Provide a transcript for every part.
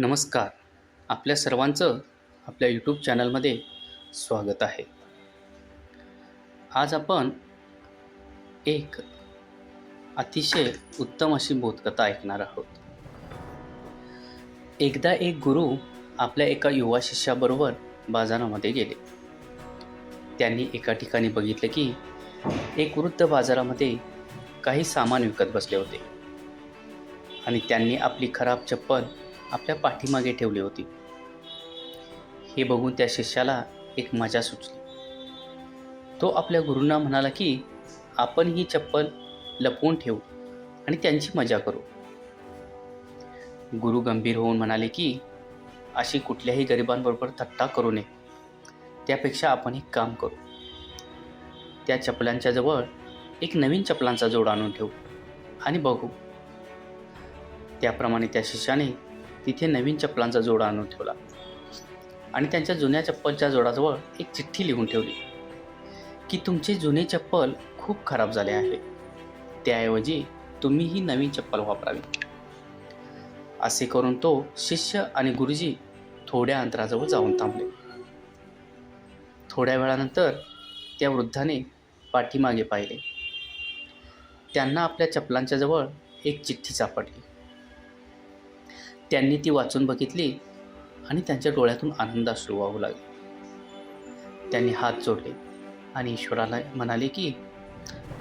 नमस्कार. आपल्या सर्वांचं आपल्या यूट्यूब चॅनलमध्ये स्वागत आहे. आज आपण एक अतिशय उत्तम अशी बोधकथा ऐकणार आहोत. एकदा एक गुरु आपल्या एका युवा शिष्याबरोबर बाजारामध्ये गेले. त्यांनी एका ठिकाणी बघितलं की एक वृद्ध बाजारामध्ये काही सामान विकत बसले होते. आणि त्यांनी आपली खराब चप्पल आपल्या पाठीमागे ठेवली होती. हे बघून त्या शिष्याला एक मजा सुचली. तो आपल्या गुरूंना म्हणाला की आपण ही चप्पल लपवून ठेवू आणि त्यांची मजा करू. गुरु गंभीर होऊन म्हणाले की अशी कुठल्याही गरिबांबरोबर थट्टा करू नये. त्यापेक्षा आपण एक काम करू. त्या चपलांच्या जवळ एक नवीन चपलांचा जोड आणून ठेवू आणि बघू. त्याप्रमाणे त्या शिष्याने तिथे नवीन चप्पलांचा जोडा आणून ठेवला. आणि त्यांच्या जुन्या चप्पलच्या जोडाजवळ एक चिठ्ठी लिहून ठेवली. की तुमचे जुने चप्पल खूप खराब झाले आहे. त्याऐवजी तुम्ही ही नवीन चप्पल वापरावी. असे करून तो शिष्य आणि गुरुजी थोड्या अंतराजवळ जाऊन थांबले. थोड्या वेळानंतर त्या वृद्धाने पाठीमागे पाहिले. त्यांना आपल्या चप्पलांच्या जवळ एक चिठ्ठी सापडली. त्यांनी ती वाचून बघितली आणि त्यांच्या डोळ्यातून आनंद अश्रू वाहू लागले. त्यांनी हात जोडले आणि ईश्वराला म्हणाले की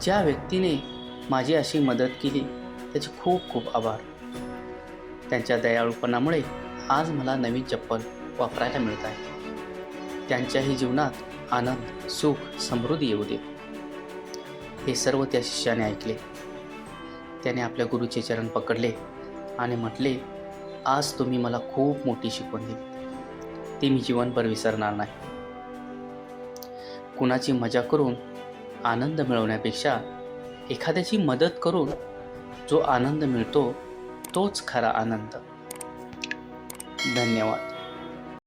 ज्या व्यक्तीने माझी अशी मदत केली त्याचे खूप खूप आभार. त्यांच्या दयाळूपणामुळे आज मला नवीन चप्पल वापरायला मिळत आहे. त्यांच्याही जीवनात आनंद सुख समृद्धी येऊ दे. हे सर्व त्या शिष्याने ऐकले. त्याने आपल्या गुरुचे चरण पकडले आणि म्हटले आज तुम्ही मला खूप मोठी शिकवण दिली. ती मी जीवनभर विसरणार नाही. कुणाची मजा करून आनंद मिळवण्यापेक्षा एखाद्याची मदत करून जो आनंद मिळतो तोच खरा आनंद. धन्यवाद.